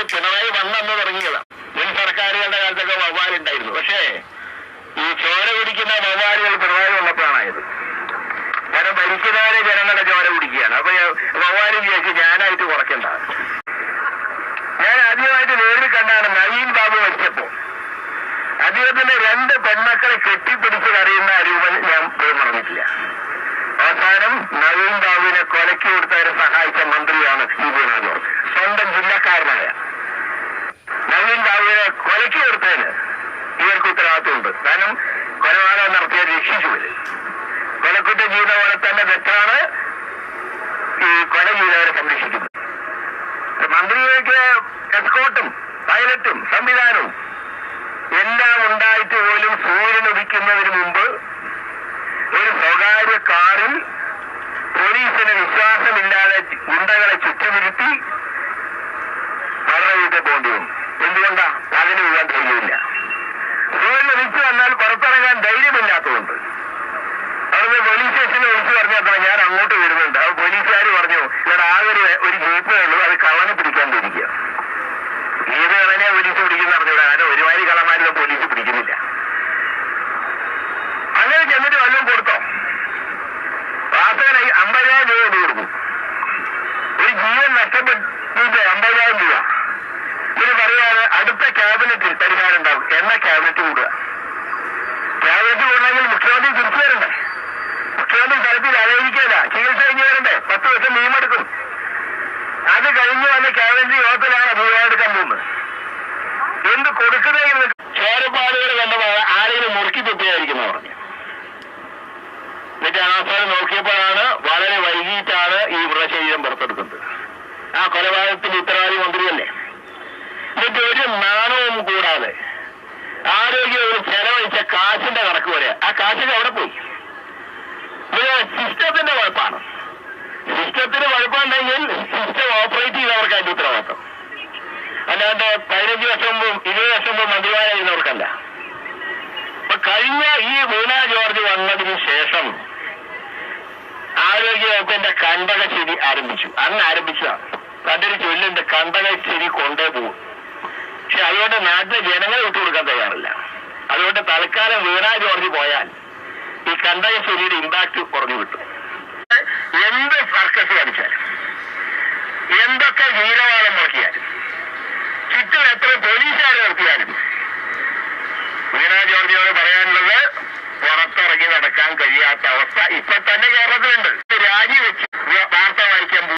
അത് പിണറായി വന്നെന്ന് തുടങ്ങിയതാണ് മുൻ സർക്കാരുകളുടെ കാലത്തൊക്കെ വവ്വാലുണ്ടായിരുന്നു. പക്ഷേ ഈ ചോര കുടിക്കുന്ന വവ്വാലുകൾ പിണറായി വന്നപ്പോഴാണായത്. കാരണം ഭരിക്കുന്നവരെ ജനങ്ങളുടെ ചോര കുടിക്കുകയാണ്. അപ്പൊ വവ്വാൽ വിചാരിച്ച് ഞാനായിട്ട് കുറയ്ക്കണ്ട. ഞാൻ ആദ്യമായിട്ട് നേരിൽ കണ്ടാണ് നവീൻ ബാബു മരിച്ചപ്പോ. അദ്ദേഹത്തിന്റെ രണ്ട് പെൺമക്കളെ കെട്ടിപ്പിടിച്ച് കറിയുന്ന അരൂപൻ ഞാൻ മറന്നിട്ടില്ല. അവസാനം നവീൻ ബാബുവിനെ കൊലക്കി കൊടുത്തവരെ സഹായിച്ച മന്ത്രിയാണ് സി ജോർജ് സ്വന്തം ജില്ലക്കാരനായ കൊലയ്ക്ക് കൊടുത്തതിന് ഇവർക്ക് ഉത്തരവാദിത്വമുണ്ട് കാരണം കൊലപാതകം നടത്തിയ രക്ഷിച്ചു. വരും കൊലക്കുറ്റം ചെയ്യുന്ന പോലെ തന്നെ തെറ്റാണ് ഈ കൊല ചെയ്തവരെ സംരക്ഷിക്കുന്നത്. മന്ത്രിക്ക് എസ്കോട്ടും പൈലറ്റും സംവിധാനവും എല്ലാം ഉണ്ടായിട്ട് പോലും സൂര്യൻ ഉദിക്കുന്നതിന് മുമ്പ് ഒരു സ്വകാര്യ കാറിൽ പോലീസിന് വിശ്വാസമില്ലാതെ ഗുണ്ടകളെ ചുറ്റുമിരുത്തി വീട്ടിൽ പോകേണ്ടി വന്നു. എന്തുകൊണ്ടാ? അതിന് പോകാൻ ധൈര്യമില്ല സൂര്യൻ വിളിച്ചു വന്നാൽ പുറത്തിറങ്ങാൻ ധൈര്യമില്ലാത്തതുകൊണ്ട്. അവിടെ പോലീസ് സ്റ്റേഷനിൽ വിളിച്ചു പറഞ്ഞപ്പോൾ ഞാൻ അങ്ങോട്ട് വരുന്നുണ്ട്. അപ്പൊ പോലീസുകാർ പറഞ്ഞു ഇവിടെ ആകെ ഒരു ജീപ്പേ ഉള്ളൂ അത് കള്ളനെ പിടിക്കാൻ തിരിക്കുക ഏത് കള്ളനെ പോലീസ് പിടിക്കുന്ന അറിഞ്ഞൂടാ. കാരണം ഒരുമാതിരി കള്ളന്മാരിലും പോലീസ് പിടിക്കുന്നില്ല. അങ്ങനെ ചെന്നിട്ട് വല്ലതും കൊടുത്തോ. വാസകനായി അമ്പതിനായിരം രൂപ കൊടുക്കും ഒരു ജീവൻ നഷ്ടപ്പെട്ടിട്ട് അമ്പതിനായിരം രൂപ. അടുത്ത ക്യാബിനറ്റിൽ പരിഹാരം ഉണ്ടാവും. എന്ന ക്യാബിനറ്റ് കൂടുക. ക്യാബിനറ്റ് കൂടണമെങ്കിൽ മുഖ്യമന്ത്രി തിരിച്ചു വരണ്ടേ? മുഖ്യമന്ത്രി സ്ഥലത്തിൽ അലയിരിക്കല ചികിത്സ കഴിഞ്ഞ് വരണ്ടേ? പത്ത് ദിവസം നിയമെടുക്കും അത് കഴിഞ്ഞ് വന്ന ക്യാബിനറ്റ് യോഗത്തിലാണ് അഭിപ്രായം പോകുന്നത്. എന്ത് കൊടുക്കുന്നതെങ്കിൽ ചേരപ്പാടുകൾ കണ്ടപ്പോൾ ആരെങ്കിലും മുറുക്കി തുപ്പിയായിരിക്കുന്നു പറഞ്ഞു. എന്നിട്ട് അവസാനം നോക്കിയപ്പോഴാണ് വളരെ വൈകിട്ടാണ് ഈ മൃതശരീരം പുറത്തെടുക്കുന്നത്. ആ കൊലപാതകത്തിന്റെ ഉത്തരവാദി മന്ത്രിയല്ലേ? എന്നിട്ട് ഒരു നാണവും കൂടാതെ ആരോഗ്യം ചെലവഴിച്ച കാശിന്റെ കണക്ക് വരെ. ആ കാശൊക്കെ അവിടെ പോയി. സിസ്റ്റത്തിന്റെ കുഴപ്പമാണ് സിസ്റ്റത്തിന് കുഴപ്പമുണ്ടെങ്കിൽ സിസ്റ്റം ഓപ്പറേറ്റ് ചെയ്തവർക്ക് അതിന്റെ ഉത്തരവാദിത്വം. അല്ലാണ്ട് പതിനഞ്ച് വർഷം മുമ്പ് ഇരുപത് വർഷം മുമ്പ് മന്ത്രിമാരായിരുന്നവർക്കല്ല. അപ്പൊ കഴിഞ്ഞ ഈ വീണ ജോർജ് വന്നതിന് ശേഷം ആരോഗ്യവകുപ്പിന്റെ കണ്ടകശ്ശേരി ആരംഭിച്ചു. അന്ന് ആരംഭിച്ചതാണ്. പണ്ടൊരു ചൊല്ലുണ്ട് കണ്ടകശ്ശേരി കൊണ്ടേ പോകും പക്ഷെ അതുകൊണ്ട് നാട്ടിലെ ജനങ്ങളെ വിട്ടുകൊടുക്കാൻ തയ്യാറില്ല. അതുകൊണ്ട് തൽക്കാലം വീണാ ജോർജ് പോയാൽ ഈ കണ്ടകശ്ശേരിയുടെ ഇമ്പാക്ട് കുറഞ്ഞു കിട്ടും. എന്ത് സർക്കസ് കാണിച്ചാലും എന്തൊക്കെ വീരവാദം മുടക്കിയാലും ചുറ്റും എത്ര പോലീസുകാർ നിർത്തിയാലും വീണാ ജോർജിയോട് പറയാനുള്ളത് പുറത്തിറങ്ങി നടക്കാൻ കഴിയാത്ത അവസ്ഥ ഇപ്പൊ തന്നെ കേരളത്തിലുണ്ട് രാജിവെച്ച് വാർത്ത വായിക്കാൻ